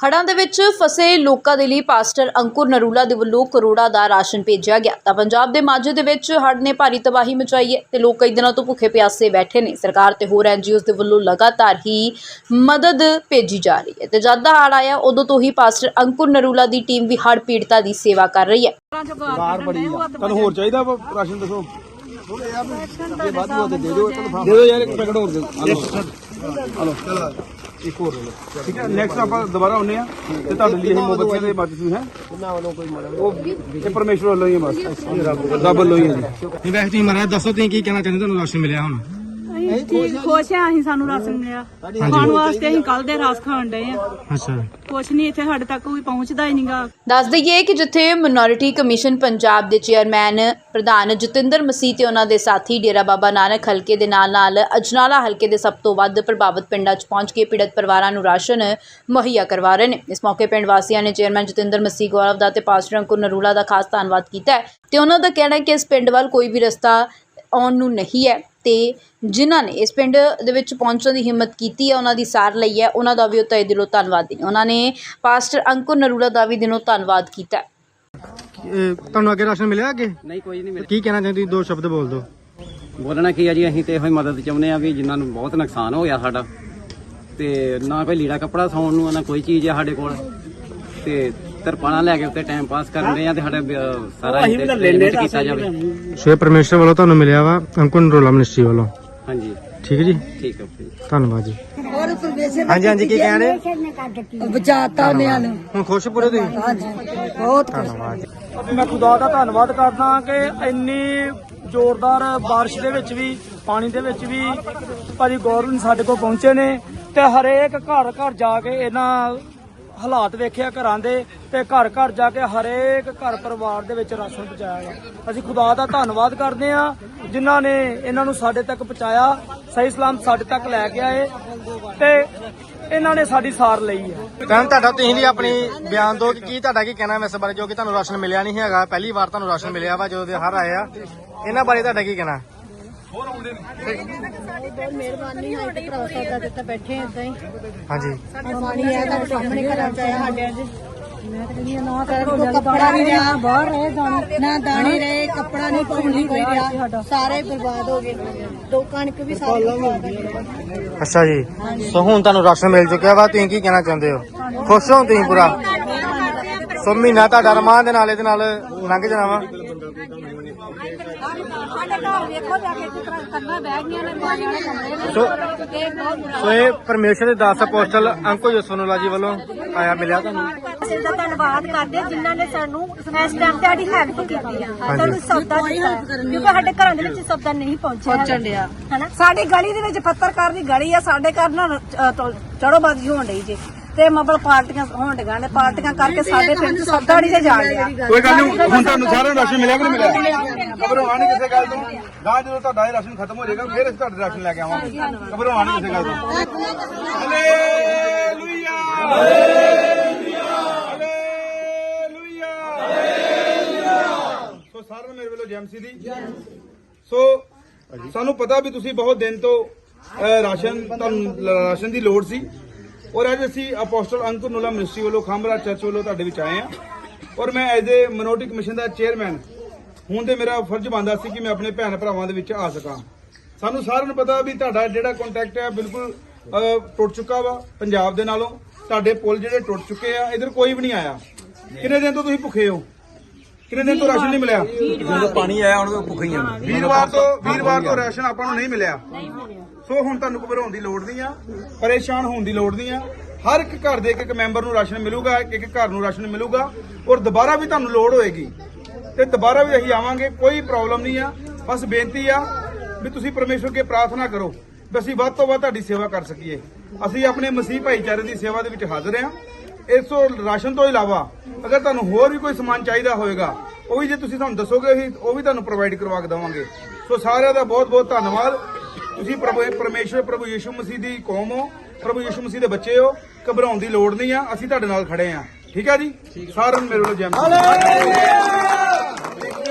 ਹੜ੍ਹਾਂ ਦੇ ਵਿੱਚ ਫਸੇ ਲੋਕਾਂ ਦੇ ਲਈ ਪਾਸਟਰ ਅੰਕੁਰ ਨਰੂਲਾ ਦੇ ਵੱਲੋਂ ਕਰੋੜਾਂ ਦਾ ਰਾਸ਼ਨ ਭੇਜਿਆ ਗਿਆ। ਤਾਂ ਪੰਜਾਬ ਦੇ ਮਾਝੇ ਦੇ ਵਿੱਚ ਹੜ੍ਹ ਨੇ ਭਾਰੀ ਤਬਾਹੀ ਮਚਾਈ ਹੈ ਤੇ ਲੋਕ ਕਈ ਦਿਨਾਂ ਤੋਂ ਭੁੱਖੇ ਪਿਆਸੇ ਬੈਠੇ ਨੇ। ਸਰਕਾਰ ਤੇ ਹੋਰ ਐਨਜੀਓਜ਼ ਦੇ ਵੱਲੋਂ ਲਗਾਤਾਰ ਹੀ ਮਦਦ ਭੇਜੀ ਜਾ ਰਹੀ ਹੈ ਤੇ ਜਦ ਦਾ ਹੜ੍ਹ ਆਇਆ, ਉਦੋਂ ਤੋਂ ਹੀ ਪਾਸਟਰ ਅੰਕੁਰ ਨਰੂਲਾ ਦੀ ਟੀਮ ਵੀ ਹੜ੍ਹ ਪੀੜਤਾਂ ਦੀ ਸੇਵਾ ਕਰ ਰਹੀ ਹੈ। ਬਾਹਰ ਬੜੀ ਆ। ਤੁਹਾਨੂੰ ਹੋਰ ਚਾਹੀਦਾ ਵਾ ਰਾਸ਼ਨ ਦੱਸੋ? ਜੇ ਵੱਧ ਹੋ ਤੇ ਦੇ ਦਿਓ ਦੇ ਦਿਓ ਯਾਰ ਇੱਕ ਪੈਕਟ ਹੋਰ ਦੇ ਦਿਓ। ਹਲੋ। ਚਲੋ। ਇੱਕ ਹੋਰ ਲੈ ਲਓ ਠੀਕ ਹੈ ਨੈਕਸਟ ਆਪਾਂ ਦੁਬਾਰਾ ਆਉਨੇ ਆ ਤੇ ਤੁਹਾਡੇ ਲਈ ਇਹ ਮੋਮਬੱਤੀਆਂ ਦੇ ਬਚੂ ਹੈ। ਨਾ ਵੱਲੋਂ ਕੋਈ ਮਦਦ ਉਹ ਇਹ ਪਰਮੇਸ਼ਵਰ ਵੱਲੋਂ ਹੀ ਹੈ ਬਸ। ਰੱਬ ਵੱਲੋਂ ਹੀ ਹੈ ਜੀ। ਨਹੀਂ ਵੈਸੇ ਤੁਸੀਂ ਮਹਾਰਾਜ ਦੱਸੋ ਤੁਸੀਂ ਕੀ ਕਹਿਣਾ ਚਾਹੁੰਦੇ ਤੁਹਾਨੂੰ ਰਾਸ਼ਨ ਮਿਲਿਆ ਹੁਣ। ਅਸੀਂ ਠੀਕ ਖੁਸ਼ ਆ ਅਸੀਂ ਸਾਨੂੰ ਰਾਸ਼ਨ ਮਿਲਿਆ ਖਾਣ ਵਾਸਤੇ ਅਸੀਂ ਕੱਲ ਦੇ ਰਸ ਖਾਣ ਡਏ ਆ। ਅੱਛਾ। ਕੁਛ ਨਹੀਂ ਇੱਥੇ ਸਾਡੇ ਤੱਕ ਕੋਈ ਪਹੁੰਚਦਾ ਹੀ ਨਹੀਂਗਾ। ਦੱਸ ਦਈਏ ਕਿ ਜਿੱਥੇ ਮਿਨੋਰਿਟੀ ਕਮਿਸ਼ਨ ਪੰਜਾਬ ਦੇ ਚੇਅਰਮੈਨ ਪ੍ਰਧਾਨ ਜਤਿੰਦਰ ਮਸੀਹ ਤੇ ਉਹਨਾਂ ਦੇ ਸਾਥੀ ਡੇਰਾ ਬਾਬਾ ਨਾਨਕ ਹਲਕੇ ਦੇ ਨਾਲ ਨਾਲ ਅਜਨਾਲਾ ਹਲਕੇ ਦੇ ਸਭ ਤੋਂ ਵੱਧ ਪ੍ਰਭਾਵਿਤ ਪਿੰਡਾਂ 'ਚ ਪਹੁੰਚ ਕੇ ਪੀੜਤ ਪਰਿਵਾਰਾਂ ਨੂੰ ਰਾਸ਼ਨ ਮੁਹੱਈਆ ਕਰਵਾ ਰਹੇ ਨੇ। ਇਸ ਮੌਕੇ ਪਿੰਡ ਵਾਸੀਆਂ ਨੇ ਚੇਅਰਮੈਨ ਜਤਿੰਦਰ ਮਸੀਹ ਗੌਰਵ ਦਾ ਤੇ ਪਾਸਟਰ ਅੰਕੁਰ ਨਰੂਲਾ ਦਾ ਖਾਸ ਧੰਨਵਾਦ ਕੀਤਾ ਤੇ ਉਹਨਾਂ ਦਾ ਕਹਿਣਾ ਹੈ ਕਿ ਇਸ ਪਿੰਡ ਵੱਲ ਕੋਈ ਵੀ ਰਸਤਾ ਆਉਣ ਨੂੰ ਨਹੀਂ ਹੈ। ਤੇ ਜਿਨ੍ਹਾਂ ਨੇ ਇਸ ਪਿੰਡ ਦੇ ਵਿੱਚ ਪਹੁੰਚਣ ਦੀ ਹਿੰਮਤ ਕੀਤੀ ਹੈ ਉਹਨਾਂ ਦੀ ਸਾਰ ਲਈ ਹੈ। ਉਹਨਾਂ ਦਾ ਵੀ ਉਹ ਤਹਿ ਦਿਲੋਂ ਧੰਨਵਾਦੀ ਨੇ ਉਹਨਾਂ ਨੇ ਪਾਸਟਰ ਅੰਕੁਰ ਨਰੂਲਾ ਦਾ ਵੀ ਦਿਲੋਂ ਧੰਨਵਾਦ ਕੀਤਾ। ਹੈ ਇਹ ਤੁਹਾਨੂੰ ਅੱਗੇ ਰਾਸ਼ਨ ਮਿਲਿਆ ਅੱਗੇ? ਨਹੀਂ ਕੋਈ ਨਹੀਂ ਮਿਲਿਆ। ਕੀ ਕਹਿਣਾ ਚਾਹੁੰਦੇ ਤੁਸੀਂ ਦੋ ਸ਼ਬਦ ਬੋਲ ਦਿਓ। ਬੋਲਣਾ ਕੀ ਆ ਜੀ? ਅਸੀਂ ਤੇ ਇਹੋ ਹੀ ਮਦਦ ਚਾਹੁੰਦੇ ਆ ਵੀ ਜਿਨ੍ਹਾਂ ਨੂੰ ਬਹੁਤ ਨੁਕਸਾਨ ਹੋ ਗਿਆ ਸਾਡਾ। ਤੇ ਨਾ ਕੋਈ ਲੀੜਾ ਕੱਪੜਾ ਸੌਣ ਨੂੰ ਨਾ ਕੋਈ ਚੀਜ਼ ਆ ਸਾਡੇ ਕੋਲ। ਤੇ ਤਰਪਾਣਾ ਲੈ ਕੇ ਉੱਤੇ ਟਾਈਮ ਪਾਸ ਕਰਨ ਰਹੇ ਆ ਤੇ ਸਾਡਾ ਅਹ, ਸਾਰਾ ਪੇਮੈਂਟ ਕੀਤਾ ਜਾਵੇ। ਸੋ ਇਹ ਪਰਮੇਸ਼ਰ ਵੱਲੋਂ ਤੁਹਾਨੂੰ ਮਿਲਿਆ ਵਾ ਅੰਕੁਰ ਨਰੋਲਾ ਮਿਨਿਸਟਰੀ ਵੱਲੋਂ। ਹਾਂਜੀ। ਠੀਕ ਹੈ ਜੀ? ਠੀਕ ਹੈ ਜੀ। ਧੰਨਵਾਦ ਜੀ। ਹਾਂਜੀ ਹਾਂਜੀ ਕੀ ਕਹਿ ਰਹੇ? ਬਚਾਤਾ ਉਹਨਿਆਂ ਨੂੰ। ਹੁਣ ਖੁਸ਼ ਪੂਰੇ ਤੁਸੀਂ? ਹਾਂਜੀ ਬਹੁਤ ਧੰਨਵਾਦ ਜੀ। ਮੈਂ ਖੁਦਾ ਦਾ ਧੰਨਵਾਦ ਕਰਦਾ ਕਿ ਇੰਨੀ ਜ਼ੋਰਦਾਰ ਬਾਰਿਸ਼ ਦੇ ਵਿੱਚ ਵੀ ਪਾਣੀ ਦੇ ਵਿੱਚ ਵੀ ਭਾਜੀ ਗੌਰਵ ਸਾਡੇ ਕੋਲ ਪਹੁੰਚੇ ਨੇ ਤੇ ਹਰੇਕ ਘਰ ਘਰ ਜਾ ਕੇ ਇਹਨਾਂ ਹਾਲਾਤ ਵੇਖਿਆ ਘਰਾਂ ਦੇ ਤੇ ਘਰ ਘਰ ਜਾ ਕੇ ਹਰੇਕ ਘਰ ਪਰਿਵਾਰ ਦੇ ਵਿੱਚ ਰਾਸ਼ਨ ਪਹੁੰਚਾਇਆ ਗਿਆ ਅਸੀਂ ਖੁਦਾ ਦਾ ਧੰਨਵਾਦ ਕਰਦੇ ਆ ਜਿਨ੍ਹਾਂ ਨੇ ਇਹਨਾਂ ਨੂੰ ਸਾਡੇ ਤੱਕ ਪਹੁੰਚਾਇਆ, ਸਹੀ ਸਲਾਮ ਸਾਡੇ ਤੱਕ ਲੈ ਕੇ ਆਏ ਤੇ ਇਹਨਾਂ ਨੇ ਸਾਡੀ ਸਾਰ ਲਈ ਹੈ। ਤਾਂ ਤੁਹਾਡਾ ਤੁਸੀਂ ਵੀ ਆਪਣੀ ਬਿਆਨ ਦਿਓ ਕਿ ਕੀ ਤੁਹਾਡਾ ਕੀ ਕਹਿਣਾ ਹੈ ਇਸ ਬਾਰੇ, ਜੋ ਕਿ ਤੁਹਾਨੂੰ ਰਾਸ਼ਨ ਮਿਲਿਆ ਨਹੀਂ ਹੈਗਾ। ਪਹਿਲੀ ਵਾਰ ਤੁਹਾਨੂੰ ਰਾਸ਼ਨ ਮਿਲਿਆ ਵਾ ਜਦੋਂ ਦੇ ਹਰ ਆਏ ਆ। ਇਹਨਾਂ ਬਾਰੇ ਤੁਹਾਡਾ ਕੀ ਕਹਿਣਾ? ਮਿਹਰਬਾਨੀ ਹੈ ਤੇ ਭਰਾ ਸਾਡਾ ਦਿੱਤਾ ਬੈਠੇ ਏਦਾਂ ਹੀ। ਹਾਂਜੀ। ਪਾਣੀ ਆਇਆ ਤਾਂ ਸਾਹਮਣੇ ਘਰਾਂ ਚ ਆਇਆ ਸਾਡੇ ਅੱਜ ਮੈਂ ਕਹਿੰਦੀ ਨਾ ਕੋਈ ਕੱਪੜਾ ਨਹੀਂ ਰਿਹਾ। ਬਾਹਰ ਰਹੇ ਦਾਣੇ। ਨਾ ਦਾਣੇ ਰਹੇ ਕੱਪੜਾ ਨਹੀਂ ਕੋਈ ਨਹੀਂ ਕੋਈ ਰਿਹਾ। ਸਾਰੇ ਬਰਬਾਦ ਹੋ ਗਏ। ਦੋ ਕਣਕ ਵੀ ਸਾਰੀ ਅੱਛਾ ਜੀ। ਸੋ ਹੁਣ ਤੁਹਾਨੂੰ ਰਾਸ਼ਨ ਮਿਲ ਚੁੱਕਿਆ ਵਾ ਤੁਸੀਂ ਕੀ ਕਹਿਣਾ ਚਾਹੁੰਦੇ ਹੋ? ਖੁਸ਼ ਹੋ ਤੁਸੀਂ ਪੂਰਾ? ਸੋ ਮਹੀਨਾ ਤੁਹਾਡਾ ਰਮਾਨ ਦੇ ਨਾਲ ਇਹਦੇ ਨਾਲ ਲੰਘ ਜਾਣਾ ਵਾ। ਘਰ ਵੇਖੋ ਜਾ ਕੇ ਕਿਸ ਤਰ੍ਹਾਂ ਕੰਨਾਂ ਬਹਿ ਗਈਆਂ ਨੇ ਬਾਲਿਆਂ ਦੇ ਕਮਰੇ ਨੇ। ਸੋ ਇਹ ਬਹੁਤ ਬੁਰਾ ਸੋ ਇਹ ਪਰਮੇਸ਼ਰ ਦੇ ਦਾਸ ਅਪੋਸਟਲ ਅੰਕੋ ਯਸੋਨੋਲਾ ਜੀ ਵੱਲੋਂ ਆਇਆ ਮਿਲਿਆ ਤੁਹਾਨੂੰ? ਅਸੀਂ ਦਾ ਧੰਨਵਾਦ ਕਰਦੇ ਹਾਂ ਜਿਨ੍ਹਾਂ ਨੇ ਸਾਨੂੰ ਇਸ ਟਾਈਮ ਤੇ ਸਾਡੀ ਹੈਲਪ ਕੀਤੀ ਹੈ ਸਾਨੂੰ ਸੌਦਾ ਦਿੱਤਾ। ਕਿਉਂਕਿ ਸਾਡੇ ਘਰਾਂ ਦੇ ਵਿੱਚ ਸੌਦਾ ਨਹੀਂ ਪਹੁੰਚਿਆ ਪਹੁੰਚਣ ਡਿਆ। ਹਨਾ? ਸਾਡੀ ਗਲੀ ਦੇ ਵਿੱਚ ਪੱਤਰਕਾਰ ਦੀ ਗਲੀ ਆ ਸਾਡੇ ਘਰ ਨਾ ਚੜੋਬਾਜ਼ੀ ਹੋਣ ਡਈ ਜੀ। ਤੇ ਮਤਲਬ ਪਾਰਟੀਆਂ ਹੋਣ ਡੀਆਂ ਨੇ ਪਾਰਟੀਆਂ ਕਰਕੇ ਸਾਡੇ ਪਿੰਡ ਚ ਸੌਦਾ ਨਹੀਂ ਜੇ ਜਾਣ ਡਿਆ। ਕੋਈ ਗੱਲ ਨਹੀਂ ਹੁਣ ਤੁਹਾਨੂੰ ਸਾਰਿਆਂ ਨੂੰ ਰਾਸ਼ਨ ਮਿਲਿਆ ਕਿ ਨਹੀਂ ਮਿਲਿਆ? ਘਬਰਾਉਣਾ ਨਹੀਂ ਕਿਸੇ ਗੱਲ ਤੋਂ। ਗਾਂ ਜਦੋਂ ਤੁਹਾਡਾ ਇਹ ਰਾਸ਼ਨ ਖਤਮ ਹੋ ਜਾਏਗਾ ਫਿਰ ਅਸੀਂ ਤੁਹਾਡੇ ਰਾਸ਼ਨ ਲੈ ਕੇ ਆਵਾਂਗੇ। ਘਬਰਾਉਣਾ ਨਹੀਂ ਕਿਸੇ ਗੱਲ ਤੋਂ। ਹਾਲੇਲੂਇਆ ਹਾਲੇਲੂਇਆ ਸੋ ਸਾਰਿਆਂ ਨੂੰ ਮੇਰੇ ਵੱਲੋਂ ਜੈਮਸੀ ਦੀ। ਸੋ ਸਾਨੂੰ ਪਤਾ ਵੀ ਤੁਸੀਂ ਬਹੁਤ ਦਿਨ ਤੋਂ ਅਹ, ਰਾਸ਼ਨ ਤੁਹਾਨੂੰ ਲ- ਰਾਸ਼ਨ ਦੀ ਲੋੜ ਸੀ। ਔਰ ਅੱਜ ਅਸੀਂ ਅਪੋਸਟਲ ਅੰਕੁਰ ਨੂਲਾ ਮਿਨਿਸਟਰੀ ਵੱਲੋਂ ਖਾਂਬਰਾ ਚਰਚ ਵੱਲੋਂ ਤੁਹਾਡੇ ਵਿੱਚ ਆਏ ਹਾਂ। ਔਰ ਮੈਂ ਐਜ਼ ਏ ਮਿਨੋਰਟੀ ਕਮਿਸ਼ਨ ਦਾ ਚੇਅਰਮੈਨ ਹੁਣ ਤੇ ਮੇਰਾ ਫਰਜ਼ ਬਣਦਾ ਸੀ ਕਿ ਮੈਂ ਆਪਣੇ ਭੈਣ ਭਰਾਵਾਂ ਦੇ ਵਿੱਚ ਆ ਸਕਾਂ। ਸਾਨੂੰ ਸਾਰਿਆਂ ਨੂੰ ਪਤਾ ਵੀ ਤੁਹਾਡਾ ਜਿਹੜਾ ਕੰਟੈਕਟ ਹੈ ਬਿਲਕੁਲ ਟੁੱਟ ਚੁੱਕਾ ਵਾ ਪੰਜਾਬ ਦੇ ਨਾਲੋਂ। ਤੁਹਾਡੇ ਪੁਲ ਜਿਹੜੇ ਟੁੱਟ ਚੁੱਕੇ ਆ ਇਧਰ ਕੋਈ ਵੀ ਨਹੀਂ ਆਇਆ। ਕਿੰਨੇ ਦਿਨ ਤੋਂ ਤੁਸੀਂ ਭੁੱਖੇ ਹੋ? ਕਿੰਨੇ ਦਿਨ ਤੋਂ ਰਾਸ਼ਨ ਨਹੀਂ ਮਿਲਿਆ? ਜਦੋਂ ਪਾਣੀ ਆਇਆ ਹੁਣ ਭੁੱਖੇ ਹੀ ਆ ਵੀਰਵਾਰ ਤੋਂ ਵੀਰਵਾਰ ਤੋਂ ਰਾਸ਼ਨ ਆਪਾਂ ਨੂੰ ਨਹੀਂ ਮਿਲਿਆ। ਸੋ ਹੁਣ ਤੁਹਾਨੂੰ ਘਬਰਾਉਣ ਦੀ ਲੋੜ ਨਹੀਂ ਆ ਪਰੇਸ਼ਾਨ ਹੋਣ ਦੀ ਲੋੜ ਨਹੀਂ ਆ। ਹਰ ਇੱਕ ਘਰ ਦੇ ਇੱਕ ਇੱਕ ਮੈਂਬਰ ਨੂੰ ਰਾਸ਼ਨ ਮਿਲੂਗਾ ਇੱਕ ਇੱਕ ਘਰ ਨੂੰ ਰਾਸ਼ਨ ਮਿਲੂਗਾ ਔਰ ਦੁਬਾਰਾ ਵੀ ਤੁਹਾਨੂੰ ਲੋੜ ਹੋਏਗੀ। ਤੇ ਦੁਬਾਰਾ ਵੀ ਅਸੀਂ ਆਵਾਂਗੇ, ਕੋਈ ਪ੍ਰੋਬਲਮ ਨਹੀਂ ਆ। ਬਸ ਬੇਨਤੀ ਆ ਵੀ ਤੁਸੀਂ ਪਰਮੇਸ਼ਵਰ ਅੱਗੇ ਪ੍ਰਾਰਥਨਾ ਕਰੋ ਵੀ ਅਸੀਂ ਵੱਧ ਤੋਂ ਵੱਧ ਤੁਹਾਡੀ ਸੇਵਾ ਕਰ ਸਕੀਏ। ਅਸੀਂ ਆਪਣੇ ਮਸੀਹ ਭਾਈਚਾਰੇ ਦੀ ਸੇਵਾ ਦੇ ਵਿੱਚ ਹਾਜ਼ਰ ਹਾਂ। ਇਸ ਤੋਂ ਰਾਸ਼ਨ ਤੋਂ ਇਲਾਵਾ ਅਗਰ ਤੁਹਾਨੂੰ ਹੋਰ ਵੀ ਕੋਈ ਸਮਾਨ ਚਾਹੀਦਾ ਹੋਵੇਗਾ ਉਹ ਵੀ ਜੇ ਤੁਸੀਂ ਸਾਨੂੰ ਦੱਸੋਗੇ, ਅਸੀਂ ਉਹ ਵੀ ਤੁਹਾਨੂੰ ਪ੍ਰੋਵਾਈਡ ਕਰਵਾ ਕੇ ਦੇਵਾਂਗੇ। ਸੋ ਸਾਰਿਆਂ ਦਾ ਬਹੁਤ ਬਹੁਤ ਧੰਨਵਾਦ। ਤੁਸੀਂ ਪ੍ਰਭੂ ਪਰਮੇਸ਼ਵਰ, ਪ੍ਰਭੂ ਯਿਸੂ ਮਸੀਹ ਦੀ ਕੌਮ ਹੋ, ਪ੍ਰਭੂ ਯਿਸੂ ਮਸੀਹ ਦੇ ਬੱਚੇ ਹੋ, ਘਬਰਾਉਣ ਦੀ ਲੋੜ ਨਹੀਂ ਆ, ਅਸੀਂ ਤੁਹਾਡੇ ਨਾਲ ਖੜੇ ਆ ਠੀਕ ਆ ਜੀ? ਸਾਰਿਆਂ ਨੂੰ ਮੇਰੇ ਵੱਲੋਂ ਜੈ ਮਸੀਹ।